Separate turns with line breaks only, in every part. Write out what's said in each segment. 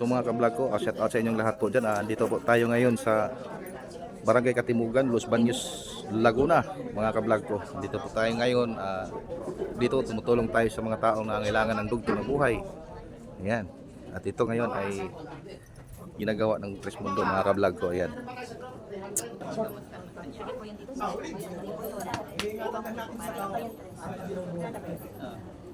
So mga kablog ko, uh, shout out sa inyong lahat po dyan. Ah, dito po tayo ngayon sa Barangay Katimugan, Los Baños, Laguna. Mga kablog ko, dito po tayo ngayon. ah, dito tumutulong tayo sa mga taong nangangailangan ng dugtong ng buhay. Ayan. At ito ngayon ay ginagawa ng Tres Mundo mga kablog ko. Ayan.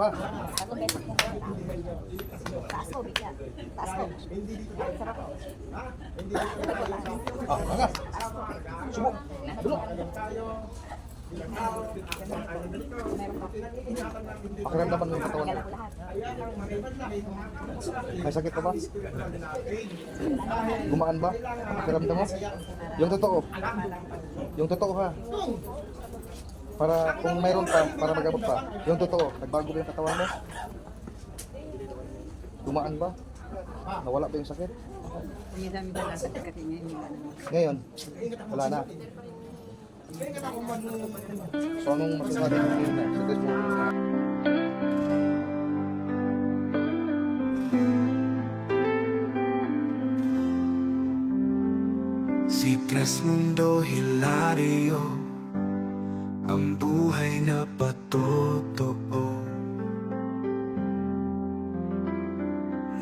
ha?
Taas po bigla. Taas po. Sarap.
Ah, angas. Subo. Dulo. Pakiramdaman mo yung katawan mo. May sakit ka ba? Gumaan ba? Pakiramdam mo? Yung totoo. Yung totoo ha. Para kung mayroon pa, para magamot pa. Yung totoo. Nagbago ba yung katawan mo? Gumaan ba? Nawala ba yung sakit?
Nasa kasi niya yung ano.
Ngayon, wala na. So anong masasabi mo ngayon na? Sa test mo?
Si Tres Mundo Hilario Ang buhay na patotoo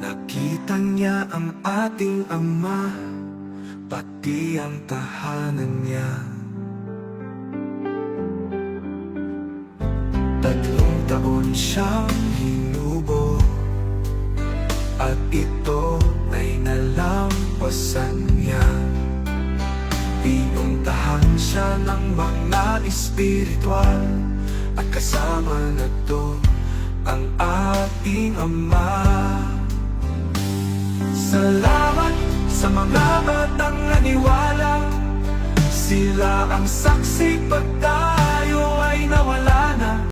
Nakita niya ang ating ama Pati ang tahanan niya. Tatlong taon siyang hinubo At ito ay nalampasan siya ng mga espiritual. At kasama na to ang ating Ama. Salamat sa mga batang naniwala. Sila ang saksi pag tayo ay nawala